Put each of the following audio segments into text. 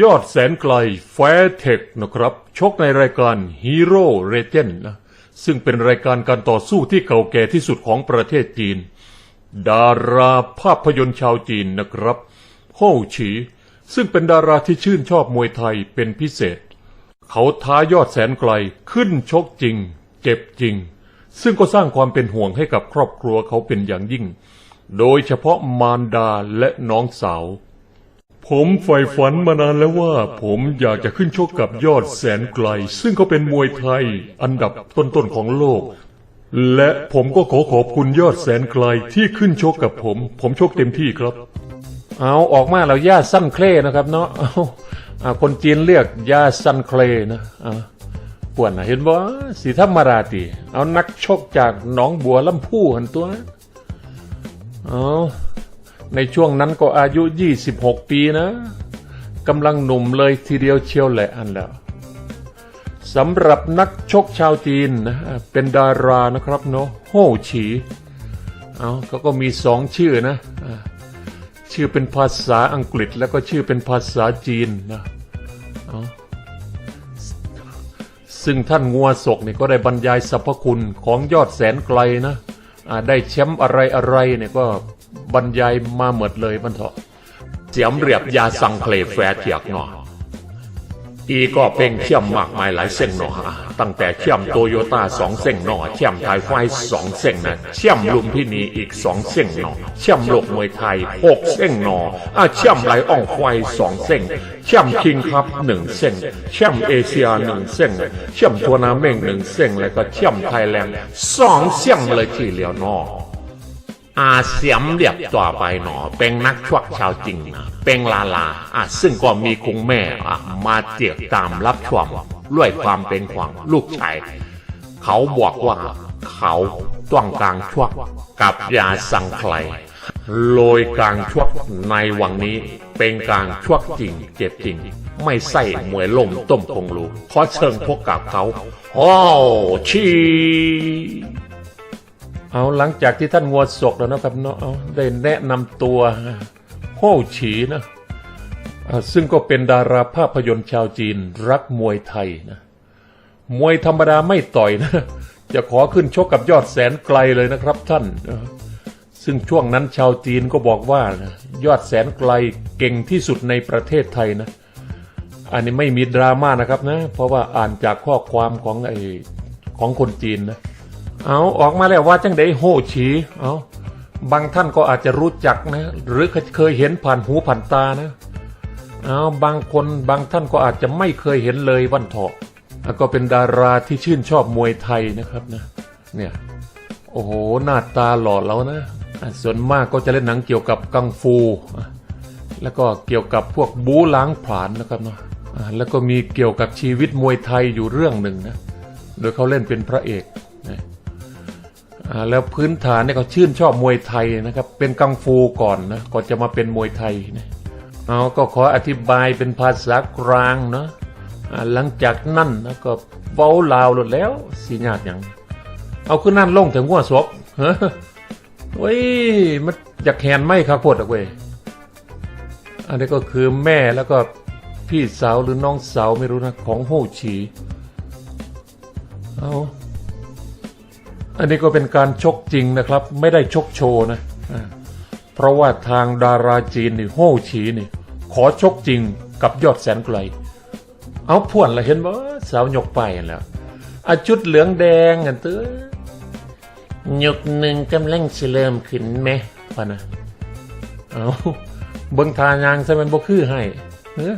ยอดแสนไกลแฟร์เทคนะครับ ชกในรายการฮีโร่เรเจนนะซึ่งเป็นรายการการต่อสู้ที่เก่าแก่ที่สุดของประเทศจีน ดาราภาพยนตร์ชาวจีนนะครับโฮฉี ซึ่งเป็นดาราที่ชื่นชอบมวยไทยเป็นพิเศษ เขาท้ายอดแสนไกลขึ้นชกจริง เจ็บจริง ซึ่งก็สร้างความเป็นห่วงให้กับครอบครัวเขาเป็นอย่างยิ่ง โดยเฉพาะมารดาและน้องสาว ผมใฝ่ฝันมานานแล้วว่า ผมอยากจะขึ้นชกกับยอดแสนไกล ซึ่งเขาเป็นมวยไทย อันดับต้นๆของโลก และผมก็ขอขอบคุณยอดแสนไกลที่ขึ้นชกกับผม ผมชกเต็มที่ครับ เอาออกมาแล้วย่าสั้นเคลนะครับเนาะเอาคนจีนเรียกย่าสั้นเคลนะอ่าปวนนะเห็นบ่สีธรรมราติเอานักชกจากหนองบัวลำพูหันตัว เอา ในช่วงนั้นก็อายุ 26 ปีนะกำลังหนุ่มเลยทีเดียวเชียวแหละอันแล้วสำหรับนักชกชาวจีนนะเป็นดารานะครับเนาะโฮฉีเอาเขาก็มีสองชื่อนะชื่อเป็นภาษาอังกฤษแล้วก็ชื่อเป็นภาษาจีนนะเอาซึ่งท่านงัวศกนี่ก็ได้บรรยายสรรพคุณของยอดแสนไกลนะได้แชมป์อะไรอะไรเนี่ยก็ บรรยายมาหมดเลยมันเถอะเสียมเรียบยาสังเคลแฟร์เทียกเนาะอีก็เป็นเชื่อมมากมายหลายเส้นเนอตั้งแต่เชื่อมโตโยต้าสองเส้นเนาะเชื่อมไทยไฟสองเส้นนะเชื่อมลุมพินีอีกสองเส้นเนาะเชื่อมโลกมวยไทยหกเส้นเนาะอะเชื่อมไหลอ่องควายสองเส้นเชื่อมคิงครับหนึ่งเส้นเชื่อมเอเชียหนึ่งเส้นเชื่อมทัวนาเมงหนึ่งเส้นแล้วก็เชื่อมไทยแลนด์สองเส้นเลยทีเดียวเนาะ อาเสียมเรียบต่อไปหนอ เป็นนักชกชาวจริงนะเป็นลาลาอะซึ่งก็มีคุณแม่อะมาเจียกตามรับชมด้วยความเป็นห่วงลูกชาย เขาบอกว่าเขาต้องการชกกับยาสังไคลโดยการชกในวังนี้เป็นการชกจริงเจ็บจริง ไม่ใส่มวยลมต้มคงรู้ขอเชิญพบกับเขา โอ้ชี เอาหลังจากที่ท่านงัวศกแล้วนะครับเนาะได้แนะนำตัวโฮฉีนะซึ่งก็เป็นดาราภาพยนตร์ชาวจีนรักมวยไทยนะมวยธรรมดาไม่ต่อยนะ จะขอขึ้นชกกับยอดแสนไกลเลยนะครับท่านซึ่งช่วงนั้นชาวจีนก็บอกว่านะยอดแสนไกลเก่งที่สุดในประเทศไทยนะ อันนี้ไม่มีดราม่านะครับนะ เพราะว่าอ่านจากข้อความของไอของคนจีนนะ เอาออกมาแล้วว่าจังไดโฮฉีเอาบางท่านก็อาจจะรู้จักนะ หรือเคยเห็นผ่านหูผ่านตานะเอาบางคนบางท่านก็อาจจะไม่เคยเห็นเลยวันเถาะแล้วก็เป็นดาราที่ชื่นชอบมวยไทยนะครับนะ เนี่ย โอ้โห หน้าตาหล่อแล้วนะ ส่วนมากก็จะเล่นหนังเกี่ยวกับกังฟู แล้วก็เกี่ยวกับพวกบูล้างผลาญนะครับเนาะแล้วก็มีเกี่ยวกับชีวิตมวยไทยอยู่เรื่องหนึ่งนะ โดยเขาเล่นเป็นพระเอกนะอ่ แล้วพื้นฐานเนี่ยเขาชื่นชอบมวยไทยนะครับ เป็นกังฟูก่อนนะก่อนจะมาเป็นมวยไทยนะเอาก็ขออธิบายเป็นภาษากลางเนาะหลังจากนั่นนะก็เว้าลาวหมดแล้วสีญาติอย่างเอาขึ้นนั่นลงถึงหัวศพเฮ้ยมันอยากแขนไหมครับโคตรอะเว้ยอันนี้ก็คือแม่แล้วก็พี่สาวหรือน้องสาวไม่รู้นะของโฮฉีเอา อันนี้ก็เป็นการชกจริงนะครับ ไม่ได้ชกโชว์นะเพราะว่าทางดาราจีนนี่โฮฉีนี่ ขอชกจริงกับยอดแสนไกล เอาพ่วนละเห็นบ่สาวยกไปแล้วอาชุดเหลืองแดงอันเตื้อยกหนึ่งกำลังสิเริ่มขึ้นไหมปะนะเอาเบิ่งทายางซะมันบ่คือให้เฮ้อ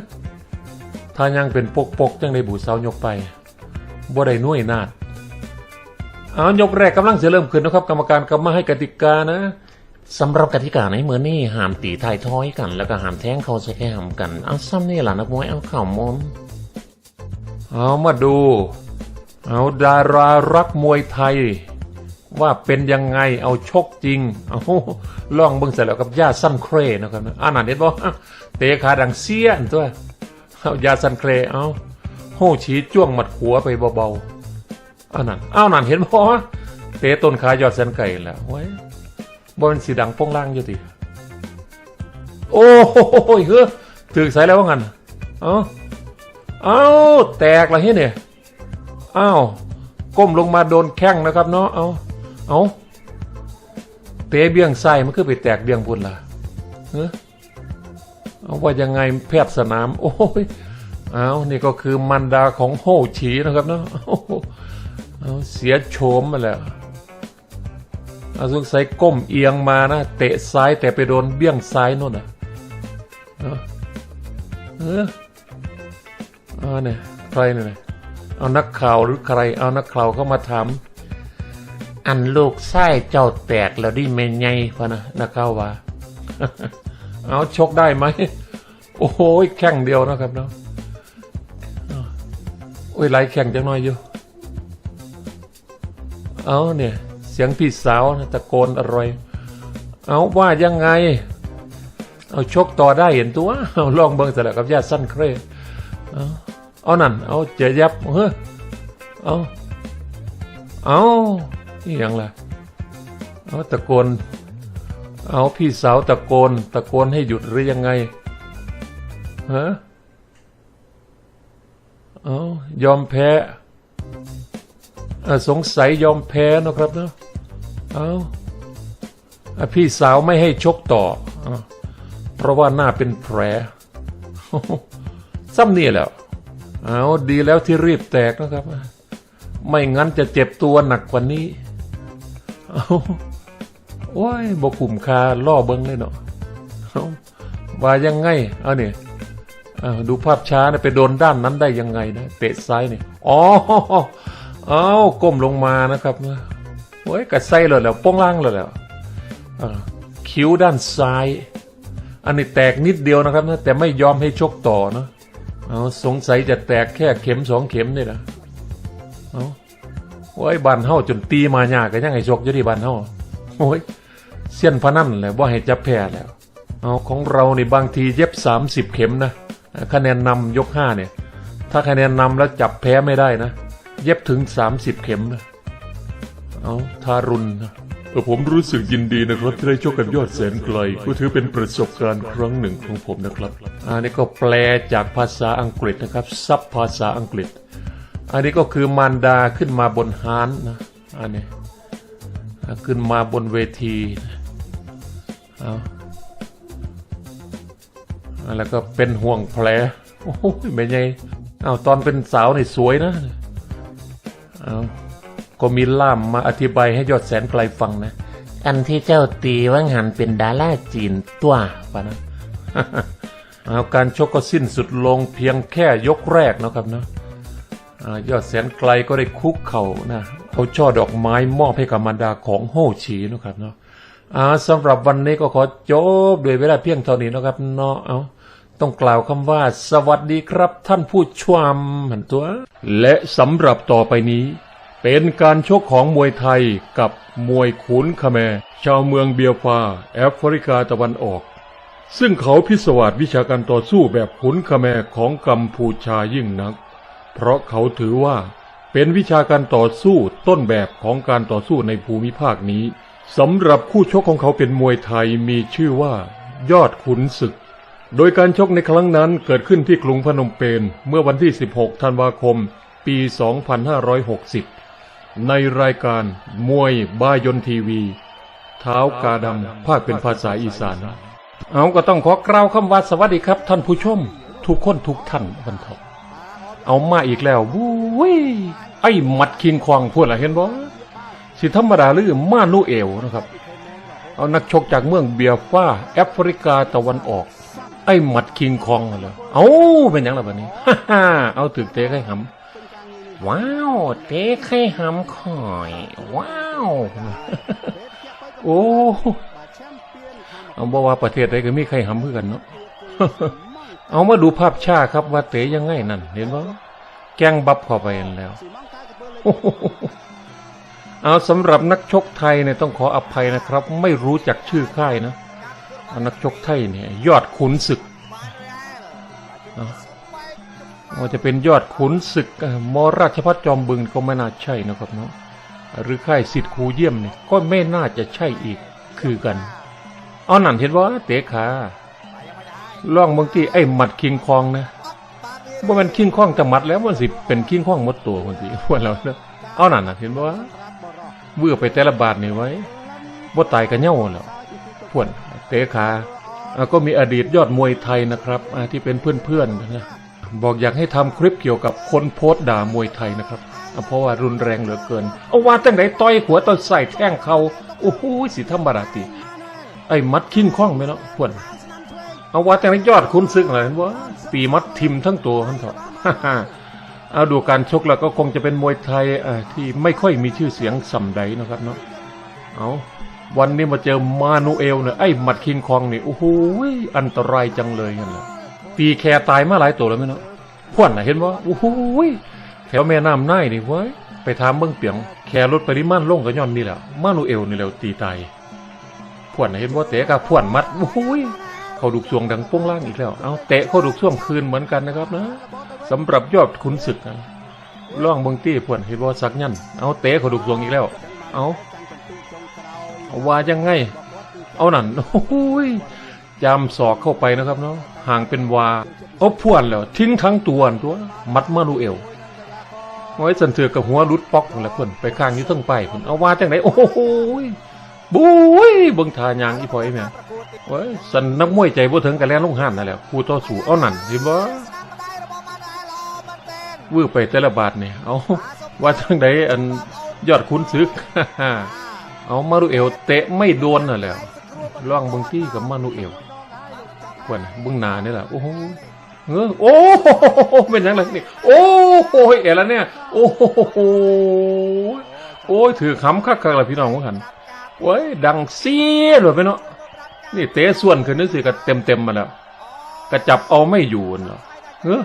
ทายางเป็นปกปกๆจังได้บูสาวยกไปบ่ได้น่วยนาด เอายกแรกกำลังจะเริ่มขึ้นนะครับ กรรมการกำมาให้กติกานะสำหรับกติกาในเมื่อนี่ห้ามตีทายท้อยกัน แล้วก็ห้ามแท้งเขาใส่แก้มกันเอาซ้ำนี่ล่ะนักมวยเอาเข่ามนเอามาดู เอาดารารักมวยไทย ว่าเป็นยังไงเอาชกจริงเอาล่องเบิ่งเสร็จแล้วกับย่าสั้นเครนะครับนะอ่านอ่านเด็ดบ่เตะขาดังเสี้ยนตัวเอายาสั้นเครเอาโหชี้จ้วงหมัดหัวไปเบาๆ อ้านั่นอ้าวนั่นเห็นบ่เตะต้นขายอดแสนไก่แล้วไว้ยบ่เป็นสีดังโป้งล่างอยู่ติโอ้โหเฮ้อถือสายแล้วว่างั้นเอาเอาแตกละเฮ้เนี่ยอ้าวก้มลงมาโดนแข้งนะครับเนาะเอาเอาเตะเบี้ยงไส้มันคือไปแตกเบี้ยงพุ่นล่ะเฮ้เอาว่ายังไงแพทย์สนาม โอ้ยเอานี่ก็คือมันดาของโฮฉีนะครับเนาะ เสียโฉมมาแล้วอาสงสัยก้มเอียงมานะ เตะซ้ายแต่ไปโดนเบี้ยงซ้ายนู่นนะเออเออเอาเนี่ยใครเนี่ยเอานักข่าวหรือใคร เอานักข่าวเข้ามาถามอันลูกไส้เจ้าแตกแล้วดิเมนไงพะนะนักข่าวว่า เอาชกได้ไหมโอ้โหแข่งเดียวนะครับเนาะโอ้ยไหลแข่งจังน้อยอยู่ เอาเนี่ย เสียงพี่สาวตะโกนอร่อย เอาว่ายังไง เอาชกต่อได้เห็นตัวเอาลองเบิ่งแต่ละกับญาติสั้นเครเอาเอานั่น เอาเจอยับเฮ้ยเอาเอานี่ยังล่ะเอาตะโกน เอาพี่สาวตะโกน ตะโกนให้หยุดหรือยังไงฮะเอายอมแพ้ สงสัยยอมแพ้นะครับเนาะเอาอะพี่สาวไม่ให้ชกต่ออเพราะว่าหน้าเป็นแผลซ้ำนี่แล้วเอาดีแล้วที่รีบแตกนะครับ ไม่งั้นจะเจ็บตัวหนักกว่านี้เอาโอ้ยบกขุมคาล่อเบิ้งเลยเนาะว่ายังไง เอาเนี่ยดูภาพช้านะไปโดนด้านนั้นได้ยังไงนะ เตะซ้ายเนี่ย อ๋อ อาก้มลงมานะครับโอ้ยกัดไส้เลยแล้วโป้งล่างเลยแล้วคิ้วด้านซ้าย อันนี้แตกนิดเดียวนะครับนะแต่ไม่ยอมให้ชกต่อนะเอาสงสัยจะแตกแค่เข็มสองเข็มนี่นะเอาโอ้ยบานเฮาจนตีมาหยากก็ยังให้ชกอยู่ที่บานเฮาโอ้ยเสี้ยนพนันเลยว่าให้จับแพ้แล้วเอาของเรานี่บางทีเย็บสามสิบเข็มนะคะแนนนำยกห้าเนี่ย ถ้าคะแนนนำแล้วจับแพ้ไม่ได้นะ เย็บถึง 30 เข็มนะ เอาทารุณนะเออผมรู้สึกยินดีนะครับที่ได้ชกกับยอดแสนไกลก็ถือเป็นประสบการณ์ครั้งหนึ่งของผมนะครับ อันนี้ก็แปลจากภาษาอังกฤษนะครับ ซับภาษาอังกฤษ อันนี้ก็คือมารดาขึ้นมาบนฮานนะอันนี้ขึ้นมาบนเวทีเอาแล้วก็เป็นห่วงแผลโอ้โหเป็นไงเอาตอนเป็นสาวนี่สวยนะ เอาก็มีล่ามมาอธิบายให้ยอดแสนไกลฟังนะ อันที่เจ้าตีว่างหันเป็นดาราจีนตัวปะนะเอาการชกก็สิ้นสุดลงเพียงแค่ยกแรกนะครับนะอายอดแสนไกลก็ได้คุกเข่านะเอาช่อดอกไม้มอบให้กับมารดาของโฮฉีนะครับเนาะอ่าสำหรับวันนี้ก็ขอจบด้วยเวลาเพียงเท่านี้นะครับเนาะเอา ต้องกล่าวคำว่า สวัสดีครับท่านผู้ชมหันตัว และสำหรับต่อไปนี้ เป็นการชกของมวยไทยกับมวยขุนคาแม ชาวเมืองเบียฟาแอฟริกาตะวันออก ซึ่งเขาพิสวาสวิชาการต่อสู้แบบขุนคาแมของกัมพูชายิ่งนัก เพราะเขาถือว่าเป็นวิชาการต่อสู้ต้นแบบของการต่อสู้ในภูมิภาคนี้สำหรับคู่ชกของเขาเป็นมวยไทยมีชื่อว่า ยอดขุนศึก โดยการชกในครั้งนั้นเกิดขึ้นที่กรุงพนมเปญเมื่อวันที่ 16 ธันวาคม ปี 2560 ในรายการมวยบายนทีวี เท้ากาดำภาคเป็นภาษาอีสาน เอาก็ต้องขอกล่าวคำว่าสวัสดีครับ ท่านผู้ชม ทุกคนทุกท่านบรรทบเอามาอีกแล้ววุ้ยไอ้หมัดคิงควางพูดอะไรเห็นบ่สิธรรมดาหรือมานูเอลนะครับ เอานักชกจากเมืองเบียฟ้าแอฟริกาตะวันออก ไอ้หมัดคิงคองเหรอเอาเป็นยังล่ะบัดนี้ฮ่าเอาถึกเตะไข่หำว้าวเตะไข่หำข่อย ว้าวโอ้เอาบอกว่าประเทศใดก็มีไข่หำเพื่อกันเนาะเอามาดูภาพชาครับว่าเตะยังไงนั่น เห็นบ่แกงบับเข้าไปแล้วเอาสำหรับนักชกไทยเนี่ยต้องขออภัยนะครับ ไม่รู้จักชื่อค่ายนะ นักชกไทยเนี่ยยอดขุนศึกว่าจะเป็นยอดขุนศึกเอ่อมราชพัฒจอมบึงก็ไม่น่าใช่นะครับเนาะหรือค่ายสิทธิ์ครูเยี่ยมเนี่ยก็ไม่น่าจะใช่อีกคือกันเอานั่นเห็นว่าเตะขาล่องบางทีไอ้หมัดคิงคองนะบ่แมันคิงข้องจะหมัดแล้วมันสิเป็นคิงข้องหมดตัวคนสิพวกเราเนอะเอานั่นนะเห็นว่าเบื่อไปแต่ละบาทนี่ไว้บ่ตายก็เหย่าแล้วพวน เตะขาอ่าก็มีอดีตยอดมวยไทยนะครับที่เป็นเพื่อนๆนะบอกอยากให้ทำคลิปเกี่ยวกับคนโพสต์ด่ามวยไทยนะครับ เพราะว่ารุนแรงเหลือเกิน เอาว่าตั้งไหนต่อยหัวต่อยใส่แท่งเขาโอ้โหสิธรรมดาติ ไอ้มัดคิงข้องไหมเนาะพวนเอาว่าแต่ไม่ยอดคุณซึกอะไรวะปีมัดทิมทั้งตัวท่านเถอะเอาดูการชกแล้วก็คงจะเป็นมวยไทยอที่ไม่ค่อยมีชื่อเสียงส่ำใดนะครับเนาะเอา วันนี้มาเจอมานูเอลเนี่ยไอ้หมัดคิงคองนี่โอ้โหอันตรายจังเลยนั่นแหละปีแคร์ตายมาหลายตัวแล้วไหมเนาะพ่วนนะเห็นว่าโอ้โหแถวแม่น้ำน่ายนี่เว้ยไปถามเบื้องเปียงแคร์ลดปริมาณลงก็ย้อนนี่แหละมานูเอลนี่แหละตีตายพ่วนนะเห็นว่าเตะกับพ่วนมัดโอ้โหเขาดุกสวงดังโป้งล่างอีกแล้วเอาเตะเขาดุกส่วงคืนเหมือนกันนะครับนะสำหรับยอดขุนศึกนะล่องเบงตี้พวนเห็นว่าสักยันเอาเตะเขาดุกสวงอีกแล้ว เอา ว่ายังไง เอานั่นโอ้โหยามศอกเข้าไปนะครับเนาะห่างเป็นวาเอาพวนแล้ว ทิ้งทั้งตัวอันตัว มัดมาดูเอวไว้สันเถือกับหัวรุดปอกแหละเพื่อนไปข้างอยุ่ทั้งไปเพื่อนเอาว่าจังไหนโอ้โหยบุ้ยเบิ่งทายางอีพอไอ้แม่เว้ยสันนักมวยใจบ่ถึงกันแล้วลงห้านนั่นแหละครูต่อสู้เอานั่นเห็นบ่วื้อไปแต่ละบาทนี่เอาว่าทางใดอันยอดขุนศึก เอามารุเอลเตะไม่โดนน่ะแหล้วล่องบางที่กับมารุเอลกว่านบึงนานี่แหละโอ้โหเออโอ้โหเป็นยังไงนี่โอ้โหเอ๋แล้วเนี่ย โอ้โหโอ้ยถือคำคักๆละพี่น้องของขันเว้ยดังเสียเลยไปเนาะนี่เตะส่วนขึ้นนึกสิก็เต็มเต็มๆมาแล้วก็จับเอาไม่อยู่เนาะเออ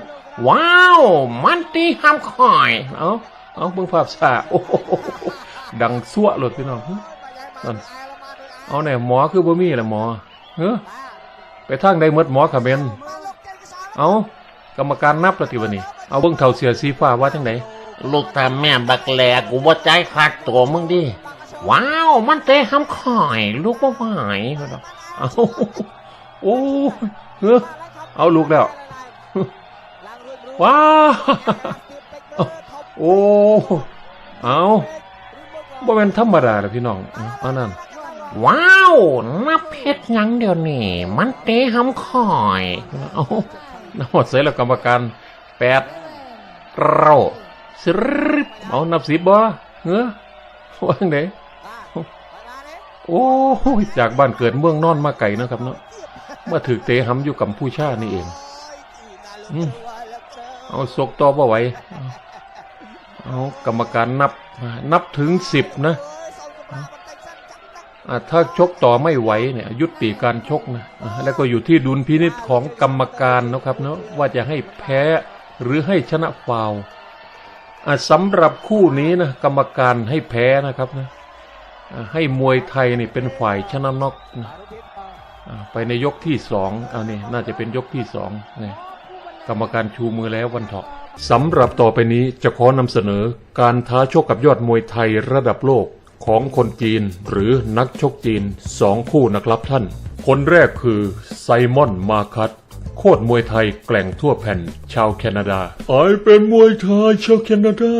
ว้าว มันตีห้ามคอย เอาเอาเบิ่งภาพซาโอ้โหดังสั่วเลยพี่น้อง นั่นเอาเนี่ยหมอคือบ่มีแหละหมอเออไปทางใดหมดหมอขะเบนเอากรรมการนับแล้วทีวันนี้เอาเบิ่งเท่าเสียสีฟ้าว่าจังไหนลูกตาแม่บักแหลกูบ่ใจขาดตัวมึงดิว้าวมันเตะห้ำข่อยลูกบ่ไหวเอาโอ้ยเออเอาลูกแล้วว้าโอ้เอา บ่เป็นธรรมดาเลยพี่น้องอันนั้น ว้าวนับเพชรยังเดี๋ยวนี้ มันเตะห้ำข่อยเอาน้ำหมดเสร็จแล้วกรรมการแปดเราสริบเอานับสิบบ่เออว่าจังไดโอ้ยจากบ้านเกิดเมืองนอนมาไก่นะครับเนาะมาถือเตะหำอยู่กับผู้ชานี่เองอเอาศกต่อบ่ไหว เอากรรมการนับนับถึงสิบนะถ้าชกต่อไม่ไหวเนี่ยยุติการชกนะแล้วก็อยู่ที่ดุลพินิจของกรรมการนะครับเนาะว่าจะให้แพ้หรือให้ชนะฟาวสำหรับคู่นี้นะกรรมการให้แพ้นะครับนะให้มวยไทยนี่เป็นฝ่ายชนะน็อกนะไปในยกที่สองอานี่น่าจะเป็นยกที่สองนี่ กรรมการชูมือแล้ววันเถาะสำหรับต่อไปนี้จะขอนำเสนอการท้าชกกับยอดมวยไทยระดับโลกของคนจีนหรือนักชกจีนสองคู่นะครับท่าน คนแรกคือไซมอนมาคัตโคตรมวยไทยแกล่งทั่วแผ่นชาวแคนาดาไอเป็นมวยไทยชาวแคนาดา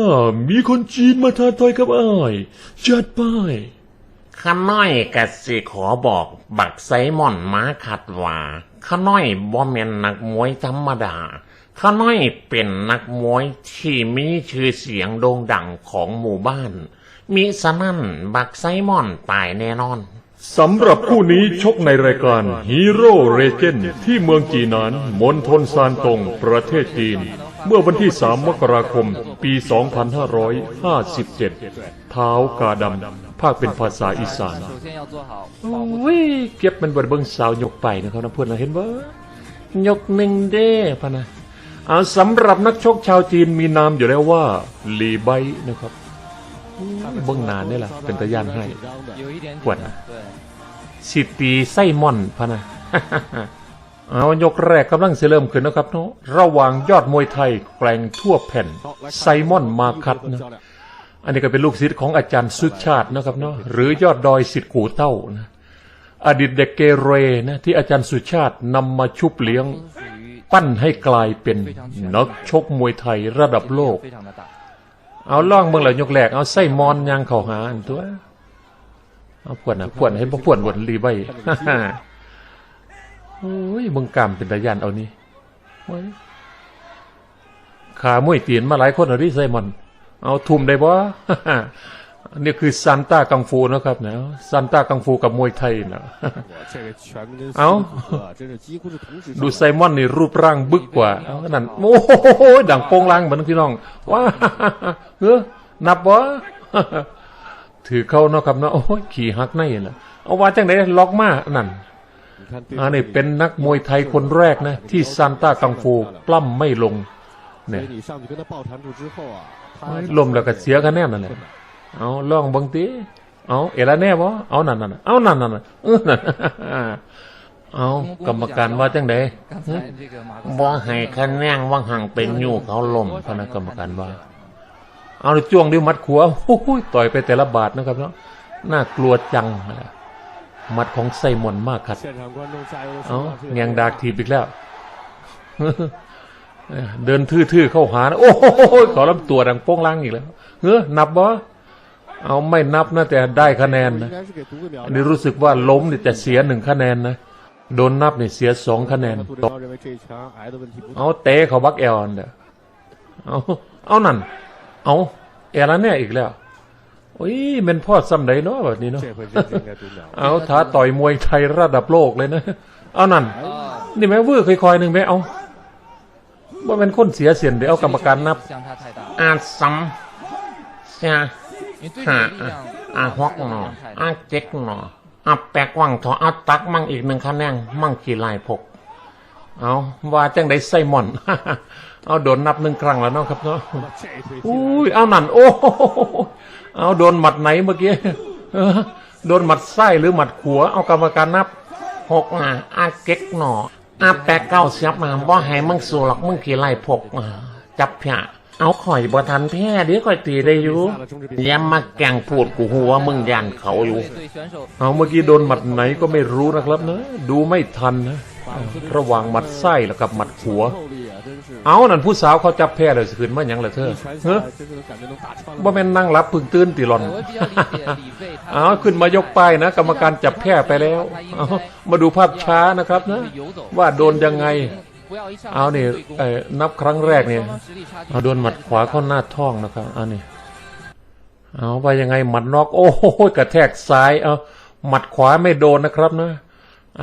มีคนจีนมาท้าต่อยกับไอจัดไป ข้าน้อยกะสิขอบอกบักไซมอนมาขัดว่าข้าน้อยบ่แม่นนักมวยธรรมดาข้าน้อยเป็นนักมวยที่มีชื่อเสียงโด่งดังของหมู่บ้าน มิสนั่นบักไซมอนตายแน่นอนสำหรับคู่นี้ชกในรายการฮีโร่เรเจนที่เมืองจีนานมณฑลซานตงประเทศจีน เมื่อวันที่ 3 มกราคม ปี 2557 เท้ากาดำ ภาคเป็นภาษาอีสานโอ้ยเก็บมันบดเบิ้งสาวยกไปนะครับนะเพื่อนเราเห็นว่ายกหนึ่งเด้พะนะเอาสำหรับนักชกชาวจีนมีนามอยู่แล้วว่าลีไบนะครับเบื้องนานนี่แหละเป็นตะยานให้ขวดนะสิตีไส้ม่อนพะนะเอายกแรกกำลังเสเริ่มขึ้นนะครับเนาะระหว่างยอดมวยไทยแกล่งทั่วแผ่นไซมอนมาคัดนะ อันนี้ก็เป็นลูกศิษย์ของอาจารย์สุชาตินะครับเนาะหรือยอดดอยสิทธิ์กูเต้านะอดีตเด็กเกเรนะที่อาจารย์สุชาตินำมาชุบเลี้ยง ปั้นให้กลายเป็นนักชกมวยไทยระดับโลก เอาล่องเมืองเหล่ายกแหลกเอาไส้มอนยางเข่าหาตัวเอาปวดนะปวดให้ปวดวนรีใบโอ้ยมึงกรรมเป็นตะยันเอานี่ขามวยตีนมาหลายคนอรือไส้มอน เอาทุ่มได้บ่นี่คือซันต้ากังฟูนะครับเนาะซันต้ากังฟูกับมวยไทยนะเอาดูไซมอนนี่รูปร่างบึกกว่านั่นโอ้โหดังโปงลางเหมือนพี่น้องว้าเออนับบ่ถือเข้านะครับเนาะโอ้ยขี่หักในน่ะเอาว่าจังไหนล็อกมานั่นอันนี้เป็นนักมวยไทยคนแรกนะ ที่ซันต้ากังฟูปล้ำไม่ลง เนี่ยลมแล้วก็เสียคะแนนนั่นแหละเอาลองบางทีเอาเอล่าแน่บ่เอานั่นนั่นเอานั่นนั่นเออเอากรรมการว่าจังไดบ่ให้คะแนนว่างห่างเป็นอยู่เขาลมคณะกรรมการว่า เอาจ้วงดิ้วมัดขัวโอ้ยต่อยไปแต่ละบาทนะครับเนาะน่ากลัวจังมัดของไซมอนมากครับเอาเงียงดากทีบอีกแล้ว เดินทื่อๆเข้าหานโอ้โหขอรับตัวดังโป้งล่างอีกแล้วเฮ้อนับบ่เอาไม่นับนะแต่ได้คะแนนนะอันนี้รู้สึกว่าล้มเนี่ยจะเสียหนึ่งคะแนนนะโดนนับเนี่ยเสียสองคะแนนเอาเตะเขาบักแอลนเด้อเอาเอานั่น เอาแอลเนี่ยอีกแล้วโอ้ยเป็นพ่อซ้ำไหนเนาะแบบนี้เนาะเอาท้าต่อยมวยไทยระดับโลกเลยนะเอานั่นนี่แม่เวือคอยๆหนึ่งไหมเอา บ่เป็นคนเสียเสียนเดี๋ยวเอากรรมการนับอาซ้ำเสียห้าอาฮอกหนออาเจ็กหนออาแปกว่างถออาตักมั่งอีกหนึ่งคะแนนมั่งขี่ลายพก เอาว่าจ้งได้ไซมอน เอาโดนนับหนึ่งครั้งแล้วเนาะครับเนาะอุ้ยเอานั่นโอ้เอาโดนหมัดไหนเมื่อกี้โดนหมัดไส้หรือหมัดขัว เอากรรมการนับหกอะอาเก็กหนอ อาแปะเก้าเสียบมาบ่าให้มึงสู้หรอกมึงขี่ไล่พกจับเพะเอาข่อยบ่ทันแพ้เดี๋ยวข่อยตีได้อยู่ย้มมาแกงพูดกูหัวมึงยันเขาอยู่เอาเมื่อกี้โดนหมัดไหนก็ไม่รู้นะครับนะ ดูไม่ทันนะ ระหว่างหมัดไส้แล้วกับหมัดหัว เอานั่นผู้สาวเขาจับแพ้เลยสิคืนม่หยังเหรอเธอเฮ้ว่าแม่นนั่งรับพึ่งตื่นตีลอน เอาขึ้นมายกป้ายนะ กรรมการจับแพ้ไปแล้วมาดูภาพช้านะครับนะ ว่าโดนยังไง เอาเนี่ยนับครั้งแรกเนี่ยเอาโดนหมัดขวาเข้าหน้าท้องนะครับเอานี่เอาไปยังไงหมัดนอก โอ้โหกระแทกซ้ายเอาหมัดขวาไม่โดนนะครับนะ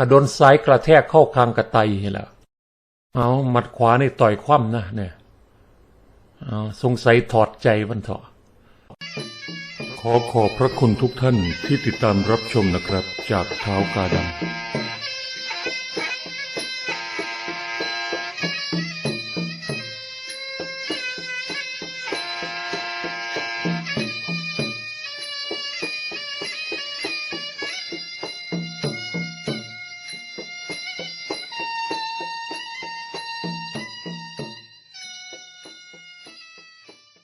โดนซ้ายกระแทกเข้าคางกระไตเห็นแล้ว เอาหมัดขวานี่ต่อยคว่ำนะเนี่ยเอาสงสัยถอดใจวันเถอะขอขอบพระคุณทุกท่านที่ติดตามรับชมนะครับ จากเท้ากาดำ